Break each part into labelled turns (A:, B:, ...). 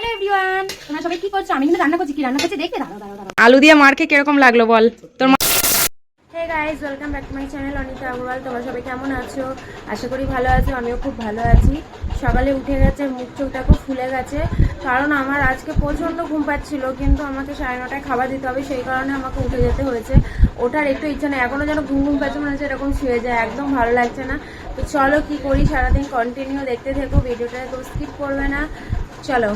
A: Hello everyone তোমরা সবাই কি করছ? আমি কিন্তু রান্না করছি। কি রান্না করছি? দেখতে দাঁড়াও দাঁড়াও দাঁড়াও।
B: আলু দিয়ে মার খেয়ে কীরকম লাগল বল? তোর
A: hey guys welcome back to my channel Anita Agarwal তোমরা সবাই কেমন আছো? আশা করি ভালো আছো আমিও খুব ভালো আছি। সকালে উঠে গেছে মুখ চোখটা খুব ফুলে গেছে। কারণ আমার আজকে প্রচণ্ড ঘুম পাচ্ছিল কিন্তু আমাকে সাড়ে নটায় খাবার দিতে হবে সেই কারণে আমাকে উঠে যেতে হয়েছে। ওঠার একটু ইচ্ছা নেই। এখনও যেন ঘুম ঘুম পাচ্ছে মনে হচ্ছে এরকম শুয়ে যায়। একদম ভালো লাগছে না। তো চলো কি করি? সারাদিন কন্টিনিউ দেখতে থেকো। ভিডিওটা তো স্কিপ করবে না। চলো।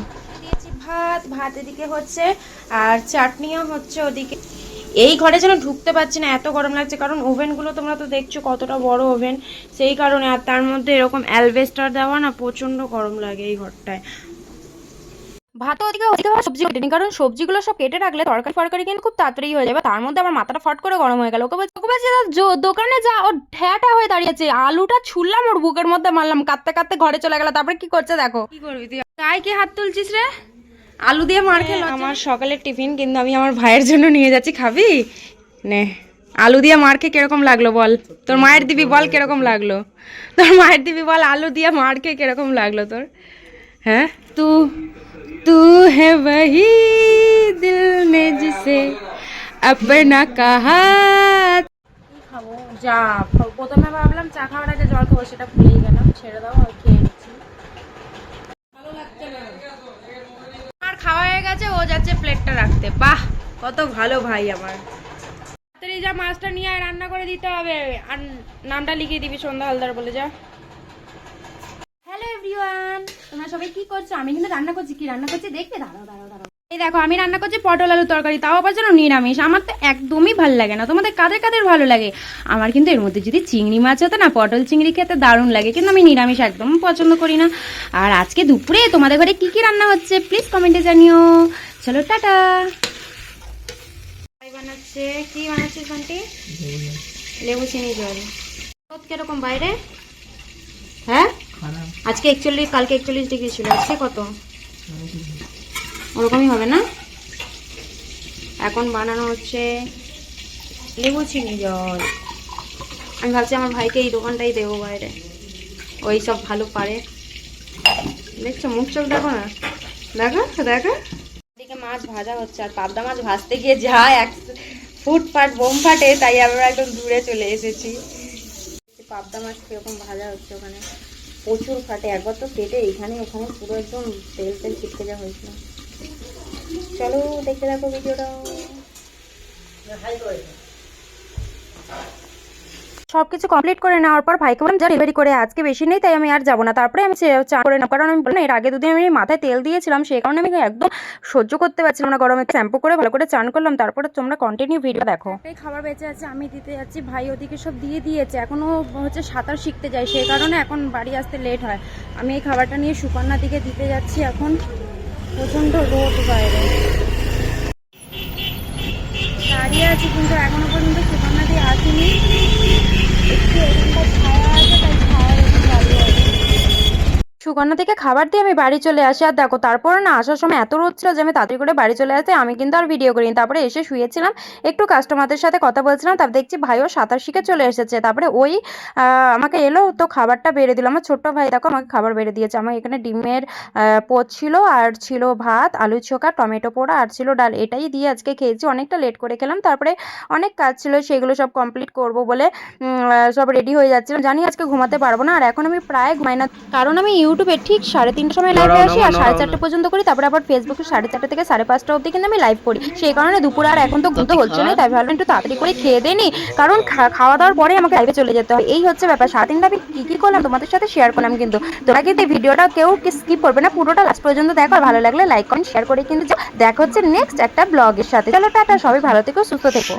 A: ভাত ভাত এদিকে হচ্ছে আর চাটনিও হচ্ছে ওদিকে। এই ঘরে যেন ঢুকতে পারছি না এত গরম লাগছে কারণ ওভেনগুলো তোমরা তো দেখছ কতটা বড় ওভেন। সেই কারণে আর তার মধ্যে এরকম অ্যালবেস্টার দেওয়া না প্রচণ্ড গরম লাগে এই ঘরটায়। ভাত ওদিকে ওদিকে সবজি কেটেনি কারণ সবজিগুলো সব কেটে রাখলে তরকারি ফরকারি কিন্তু খুব তাড়াতাড়ি হয়ে যাবে। তার মধ্যে আমার মাথাটা ফট করে গরম হয়ে গেল। ওকে বলছি ওকে বলছি "দাদা, জো- দোকানে যা ও ঠেয়াটা হয়ে দাঁড়িয়েছে আলুটা ছুললাম ওর বুকের মধ্যে মারলাম কাঁদতে কাঁদতে ঘরে চলে গেল। তারপরে কি করছে দেখো। কি করবি তুই? গায়ে কি হাত তুলছিস রে? আলু দিয়ে মার হ্যাঁ, খেলো আমার সকালের টিফিন কিন্তু আমি আমার ভাইয়ের জন্য নিয়ে যাচ্ছি। খাবি? নে। আলু দিয়ে মার খেয়ে কীরকম লাগল বল? তোর মায়ের দিবি বল কীরকম লাগল? তোর মায়ের দিবি বল আলু দিয়ে মার খেয়ে কীরকম লাগল তোর? হ্যাঁ? তু তু হে বহি দিল মে জিসে আপনা কাহা। খাব? যা প্রথমে ভাবলাম চা খাওয়ার আগে জল খাব সেটা ভুলেই গেলাম। ছেড়ে দাও খেয়ে হয়ে আছে প্লেটটা রাখতে। বাহ, কত ভালো ভাই আমার। তাড়াতাড়ি যা, মাছটা নিয়ে রান্না করে দিতে হবে। আর নামটা লিখিয়ে দিবি, সন্ধ্যা হালদার বলে যা। হ্যালো এভরিওয়ান তোমরা সবাই কি করছ? আমি কিন্তু রান্না করছি। কি রান্না করছি? দেখতে দাঁড়াও দাঁড়াও দাঁড়াও। দেখো আমি রান্না করছি পটল আলু তরকারি তাও আবার যেন নিরামিষ। আমার তো একদমই ভালো লাগে না। তোমাদের কাদের কাদের ভালো লাগে? আমার কিন্তু এর মধ্যে যদি চিংড়ি মাছ হতো না পটল চিংড়ি খেতে দারুণ লাগে কিন্তু আমি নিরামিষ একদম পছন্দ করি না। আর আজকে দুপুরে তোমাদের ঘরে কি কি রান্না হচ্ছে প্লিজ কমেন্টে জানিও। চলো টাটা। বানাচ্ছে? কি বানাচ্ছিস বান্টি লেবু চিনি জল। কীরকম বাইরে? হ্যাঁ? আজকে একচল্লিশ কালকে একচল্লিশ ডিগ্রি ছিল আজকে কত? ওরকমই হবে না? এখন বানানো হচ্ছে লেবু চিনি জল। আমি ভাবছি আমার ভাইকে এই দোকানটাই দেবো বাইরে। ওই সব ভালো পারে। দেখছ, মুখ চোখ দেখো না? দেখো দেখো। এদিকে মাছ ভাজা হচ্ছে, আর পাবদা মাছ ভাজতে গিয়ে যা এক ফুট ফাট, বোম ফাটে, তাই আমরা একদম দূরে চলে এসেছি। পাবদা মাছ কীরকম ভাজা হচ্ছে ওখানে? প্রচুর ফাটে, একবার তো কেটে এখানে, ওখানে পুরো একদম তেল তেল ছিটকে যা হয়েছিল। চলো দেখে থাকো ভিডিওটা। সব কিছু কমপ্লিট করে নেওয়ার পর ভাইকে বললাম, যা ডেলিভারি করে, আজকে বেশি নেই, তাই আমি আর যাব না। তারপরে আমি চে- করে নেব, কারণ আমি বললাম এর আগে দুদিন আমি মাথায় তেল দিয়েছিলাম সেই কারণে আমি একদম সহ্য করতে পারছিলাম না। গরমে শ্যাম্পু করে, ভালো করে চান করলাম, তারপরে তোমরা কন্টিনিউ ভিডিও দেখো। এই খাবার বেঁচে আছে, আমি দিতে যাচ্ছি, ভাই ওদিকে সব দিয়ে দিয়েছে। এখনও হচ্ছে সাঁতার শিখতে যায় সেই কারণে এখন বাড়ি আসতে লেট হয়। আমি এই খাবারটা নিয়ে সুকন্যা দিকে দিতে যাচ্ছি এখন। প্রচণ্ড রোদ বাইরে। দাঁড়িয়ে আছি কিন্তু এখনও পর্যন্ত সুকন্যা দিয়ে আসেনি। একটু এখানকার ছায়া সুকন্যা থেকে খাবার দিয়ে আমি বাড়ি চলে আসি। আর দেখো, তারপরে না আসার সময় এত রোদ ছিল যে আমি তাড়াতাড়ি করে বাড়ি চলে আসতে আমি কিন্তু আর ভিডিও করিনি। তারপরে এসে শুয়েছিলাম, একটু কাস্টমারদের সাথে কথা বলছিলাম। তারপর দেখছি ভাইও সাঁতার শিখে চলে এসেছে। তারপরে ওই আমাকে এলো তো খাবারটা বেড়ে দিল। আমার ছোট্ট ভাই দেখো আমাকে খাবার বেড়ে দিয়েছে। আমার এখানে ডিমের পোচ ছিল আর ছিল ভাত, আলু চোখা টমেটো পোড়া আর ছিল ডাল। এটাই দিয়ে আজকে খেয়েছি। অনেকটা লেট করে খেলাম। তারপরে অনেক কাজ ছিল। সেগুলো সব কমপ্লিট করব বলে সব রেডি হয়ে যাচ্ছিলাম। জানি আজকে ঘুমাতে পারব না। আর এখন আমি প্রায় ঘুমাই না। কারণ আমি ইউটিউবে ঠিক সাড়ে তিনটার সময় লাইভে আসি আর সাড়ে চারটে পর্যন্ত করি তারপরে আবার ফেসবুকে সাড়ে চারটে থেকে সাড়ে পাঁচটা অবধি কিন্তু আমি লাইভ করি। সেই কারণে দুপুর আর এখন তো ঘুম তো হচ্ছে না তাই ভাবলাম একটু তাড়াতাড়ি করে খেয়ে দেনি কারণ খাওয়া দাওয়ার পরে আমাকে লাইভে চলে যেতে হয়। এই হচ্ছে ব্যাপার। সাড়ে তিনটা আমি কী কী করলাম? তোমাদের সাথে শেয়ার করলাম কিন্তু। তোমরা কিন্তু এই ভিডিওটা কেউ স্কিপ করবে না পুরোটা লাস্ট পর্যন্ত দেখো। আর ভালো লাগলে লাইক কমেন্ট শেয়ার করে কিন্তু। দেখা হচ্ছে নেক্সট একটা ব্লগের সাথে। চলো টাটা সবাই ভালো থেকো সুস্থ থেকো।